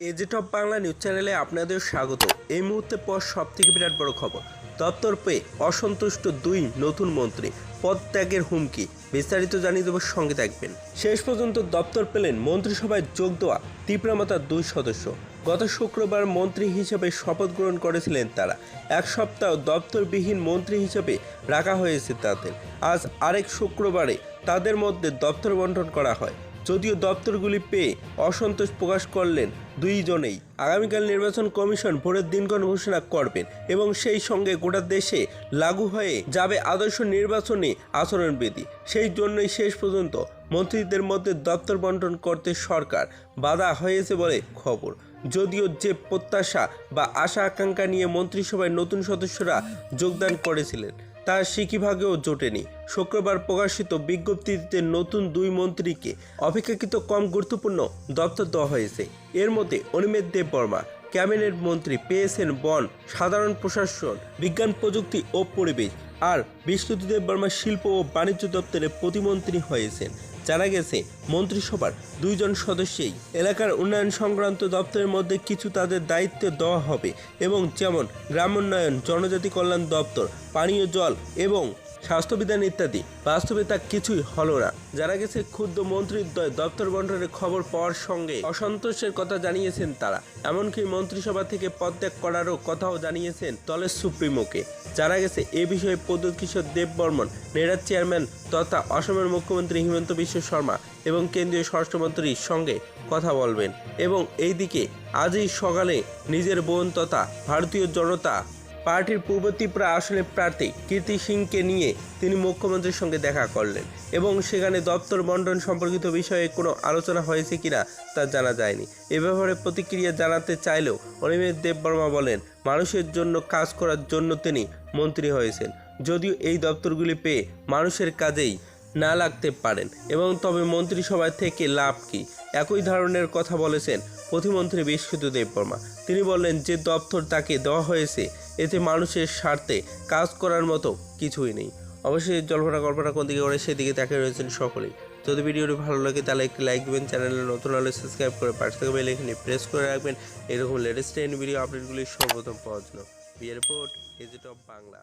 এজেট of Bangla news চ্যানেলে আপনাদের স্বাগত। এই মুহূর্তে পর সব থেকে বিরাট বড় খবর। দপ্তর পেয়ে অসন্তুষ্ট দুই নতুন মন্ত্রী। পদত্যাগের হুমকি। বিস্তারিত জানিয়ে দেবো সঙ্গে থাকবেন। শেষ পর্যন্ত দপ্তর পেলেন মন্ত্রিসভায় যোগ দেওয়া তীব্রমাতার দুই সদস্য। গত শুক্রবার মন্ত্রী হিসেবে শপথ গ্রহণ করেছিলেন তারা। এক সপ্তাহ দপ্তরবিহীন মন্ত্রী হিসেবে রাখা হয়েছে তাদের। আজ আরেক শুক্রবারে তাদের মধ্যে দপ্তর বন্টন করা হয়। যদিও দপ্তরগুলি পেয়ে অসন্তোষ প্রকাশ করলেন দুইজনেই। আগামীকাল নির্বাচন কমিশন ভোটের দিনক্ষণ ঘোষণা করবেন এবং সেই সঙ্গে গোটা দেশে লাগু হয়ে যাবে আদর্শ নির্বাচনী আচরণবিধি। সেই জন্যই শেষ পর্যন্ত মন্ত্রীদের মধ্যে দপ্তর বন্টন করতে সরকার বাধা হয়েছে বলে খবর। যদিও যে প্রত্যাশা বা আশা আকাঙ্ক্ষা নিয়ে মন্ত্রিসভায় নতুন সদস্যরা যোগদান করেছিলেন তা সিকিভাগেও জোটেনি। শুক্রবার প্রকাশিত বিজ্ঞপ্তিতে নতুন দুই মন্ত্রীকে অপেক্ষাকৃত কম গুরুত্বপূর্ণ দপ্তর দেওয়া হয়েছে। এর মধ্যে অনিমেষ দেব বর্মা, ক্যাবিনেট মন্ত্রী পেয়েছেন বন, সাধারণ প্রশাসন, বিজ্ঞান প্রযুক্তি ও পরিবেশ, আর বিষ্ণুদেব দেব বর্মা শিল্প ও বাণিজ্য দপ্তরের প্রতিমন্ত্রী হয়েছেন। জানা গেছে, মন্ত্রিসভার দুইজন সদস্যই এলাকার উন্নয়ন সংক্রান্ত দপ্তরের মধ্যে কিছু তাদের দায়িত্ব দেওয়া হবে এবং যেমন গ্রাম উন্নয়ন জনজাতি কল্যাণ দপ্তর, পানীয় জল এবং স্বাস্থ্যবিধান ইত্যাদি। বাস্তবে তা কিছুই হলো না। যারা গেছে, ক্ষুদ্র মন্ত্রীদ্বয় দপ্তর বন্টনের খবর পাওয়ার সঙ্গে অসন্তোষের কথা জানিয়েছেন তারা। এমনকি মন্ত্রিসভা থেকে পদত্যাগ করারও কথাও জানিয়েছেন দলের সুপ্রিমোকে। যারা গেছে, এ বিষয়ে প্রদ্যুৎ কিশোর দেব বর্মন নেডার চেয়ারম্যান তথা অসমের মুখ্যমন্ত্রী হিমন্ত বিশ্ব শর্মা এবং কেন্দ্রীয় স্বরাষ্ট্রমন্ত্রীর সঙ্গে কথা বলবেন। এবং এইদিকে আজই সকালে নিজের বোন তথা ভারতীয় জনতা পার্টির পূর্ব ত্রিপুরা আসনের প্রার্থী কীর্তি সিংকে নিয়ে তিনি মুখ্যমন্ত্রীর সঙ্গে দেখা করলেন এবং সেখানে দপ্তর বন্টন সম্পর্কিত বিষয়ে কোনো আলোচনা হয়েছে কিনা তা জানা যায়নি। এ ব্যাপারে প্রতিক্রিয়া জানাতে চাইলেও অনিমেষ দেববর্মা বলেন, মানুষের জন্য কাজ করার জন্য তিনি মন্ত্রী হয়েছেন। যদিও এই দপ্তরগুলি পেয়ে মানুষের কাজেই না লাগতে পারেন। এবং তবে মন্ত্রিসভা থেকে লাভ কি? একই ধরনের কথা বলেছেন প্রতিমন্ত্রী বিশ্বজিৎ দেববর্মা তিনি বললেন, যে দপ্তর তাকে দেওয়া হয়েছে, এতে মানুষের স্বার্থে কাজ করার মতো কিছুই নেই। অবশ্যই জল্পনা কল্পনা কোন দিকে করে সেদিকে তাকে রয়েছেন সকলেই। যদি ভিডিওটি ভালো লাগে, তাহলে একটি লাইক দেবেন, চ্যানেলে নতুন হলে সাবস্ক্রাইব করে পাশে থেকে বেল এখানে প্রেস করে রাখবেন। এরকম লেটেস্ট ভিডিও আপডেটগুলি সর্বপ্রথম পাওয়ার জন্য। বিয়ের রিপোর্ট এজিট অফ বাংলা